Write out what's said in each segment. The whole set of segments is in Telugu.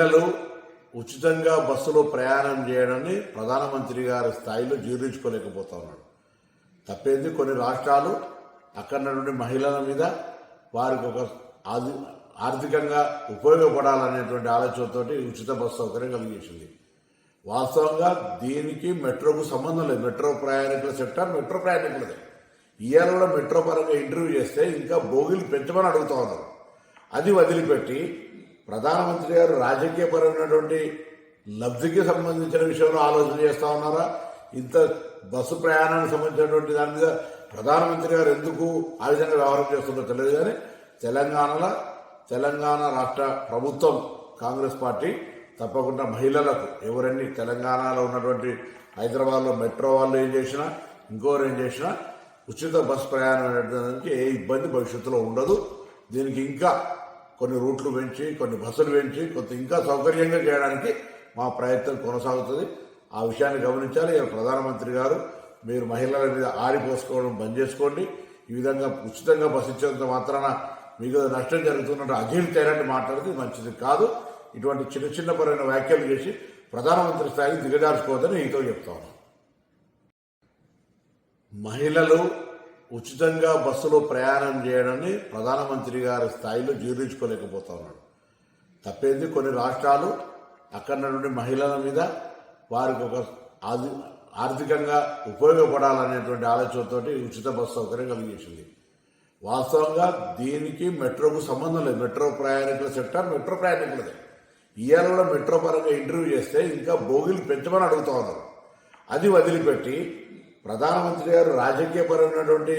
పిల్లలు ఉచితంగా బస్సులో ప్రయాణం చేయడాన్ని ప్రధానమంత్రి గారి స్థాయిలో జీర్ణించుకోలేకపోతా ఉన్నాడు తప్పేంది? కొన్ని రాష్ట్రాలు అక్కడ నుండి మహిళల మీద వారికి ఒక ఆది ఆర్థికంగా ఉపయోగపడాలనేటువంటి ఆలోచనతోటి ఉచిత బస్సు సౌకర్యం కలిగేసింది. వాస్తవంగా దీనికి మెట్రోకు సంబంధం లేదు. మెట్రో ప్రయాణికుల సెక్టర్ మెట్రో ప్రయాణికులదే. ఇవాళ కూడా మెట్రో పరంగా ఇంటర్వ్యూ చేస్తే ఇంకా బోగిలు పెంచమని అడుగుతా ఉన్నారు. అది వదిలిపెట్టి ప్రధానమంత్రి గారు రాజకీయపరమైనటువంటి లబ్ధికి సంబంధించిన విషయంలో ఆలోచన చేస్తా ఉన్నారా? ఇంత బస్సు ప్రయాణానికి సంబంధించినటువంటి దాని మీద ప్రధానమంత్రి గారు ఎందుకు ఆ విధంగా వ్యవహారం చేస్తుందో తెలియదు కానీ తెలంగాణలో తెలంగాణ రాష్ట్ర ప్రభుత్వం కాంగ్రెస్ పార్టీ తప్పకుండా మహిళలకు ఎవరన్నీ తెలంగాణలో ఉన్నటువంటి హైదరాబాద్లో మెట్రో వాళ్ళు ఏం చేసినా ఇంకోరు ఏం చేసినా ఉచిత బస్ ప్రయాణం అనేటువంటి ఏ ఇబ్బంది భవిష్యత్తులో ఉండదు. దీనికి ఇంకా కొన్ని రూట్లు పెంచి కొన్ని బస్సులు పెంచి కొంత ఇంకా సౌకర్యంగా చేయడానికి మా ప్రయత్నం కొనసాగుతుంది. ఆ విషయాన్ని గమనించాలి. ప్రధానమంత్రి గారు మీరు మహిళల మీద ఆరిపోసుకోవడం బంద్ చేసుకోండి. ఈ విధంగా ఉచితంగా బస్సు ఇచ్చేంత మాత్రాన మీకు నష్టం జరుగుతున్నట్టు అజీర్తి అయినట్టు మాట్లాడితే మంచిది కాదు. ఇటువంటి చిన్న చిన్న పరమైన వ్యాఖ్యలు చేసి ప్రధానమంత్రి స్థాయికి దిగజార్చుకోవద్దని ఈతో చెప్తా మహిళలు ఉచితంగా బస్సులో ప్రయాణం చేయడాన్ని ప్రధానమంత్రి గారి స్థాయిలో జీర్ణించుకోలేకపోతా ఉన్నాడు. తప్పేంది? కొన్ని రాష్ట్రాలు అక్కడ నుండి మహిళల మీద వారికి ఒక ఆది ఆర్థికంగా ఉపయోగపడాలనేటువంటి ఆలోచనతోటి ఉచిత బస్సు సౌకర్యం కలిగేసింది. వాస్తవంగా దీనికి మెట్రోకు సంబంధం లేదు. మెట్రో ప్రయాణికుల సెక్టర్ మెట్రో ప్రయాణికులదే. ఇవాళ కూడా మెట్రో పరంగా ఇంటర్వ్యూ చేస్తే ఇంకా బోగిలు పెంచమని అడుగుతా ఉన్నారు. అది వదిలిపెట్టి ప్రధానమంత్రి గారు రాజకీయపరమైనటువంటి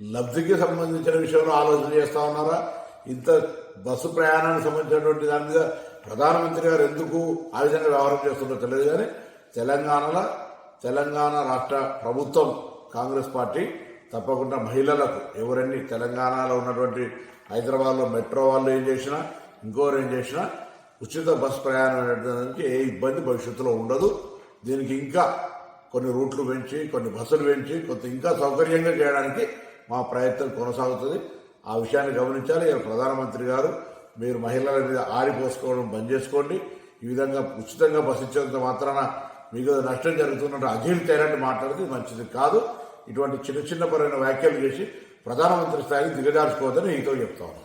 లబ్ధికి సంబంధించిన విషయంలో ఆలోచన చేస్తా ఉన్నారా? ఇంత బస్సు ప్రయాణానికి సంబంధించినటువంటి దాని మీద ప్రధానమంత్రి గారు ఎందుకు ఆ విధంగా వ్యవహారం చేస్తుందో తెలియదు కానీ తెలంగాణలో తెలంగాణ రాష్ట్ర ప్రభుత్వం కాంగ్రెస్ పార్టీ తప్పకుండా మహిళలకు ఎవరన్నీ తెలంగాణలో ఉన్నటువంటి హైదరాబాద్లో మెట్రో వాళ్ళు ఏం చేసినా ఇంకోరు ఏం చేసినా ఉచిత బస్ ప్రయాణం అనేటువంటి ఏ ఇబ్బంది భవిష్యత్తులో ఉండదు. దీనికి ఇంకా కొన్ని రూట్లు పెంచి కొన్ని బస్సులు పెంచి కొంత ఇంకా సౌకర్యంగా చేయడానికి మా ప్రయత్నం కొనసాగుతుంది. ఆ విషయాన్ని గమనించాలి. ప్రధానమంత్రి గారు మీరు మహిళల మీద ఆరిపోసుకోవడం బంద్ చేసుకోండి. ఈ విధంగా ఉచితంగా బస్సు ఇచ్చేంత మాత్రాన మీకు నష్టం జరుగుతున్నట్టు అజీర్తి అయినట్టు మాట్లాడితే మంచిది కాదు. ఇటువంటి చిన్న చిన్న పరమైన వ్యాఖ్యలు చేసి ప్రధానమంత్రి స్థాయికి దిగజార్చుకోవద్దని నీతో చెప్తా ఉన్నాను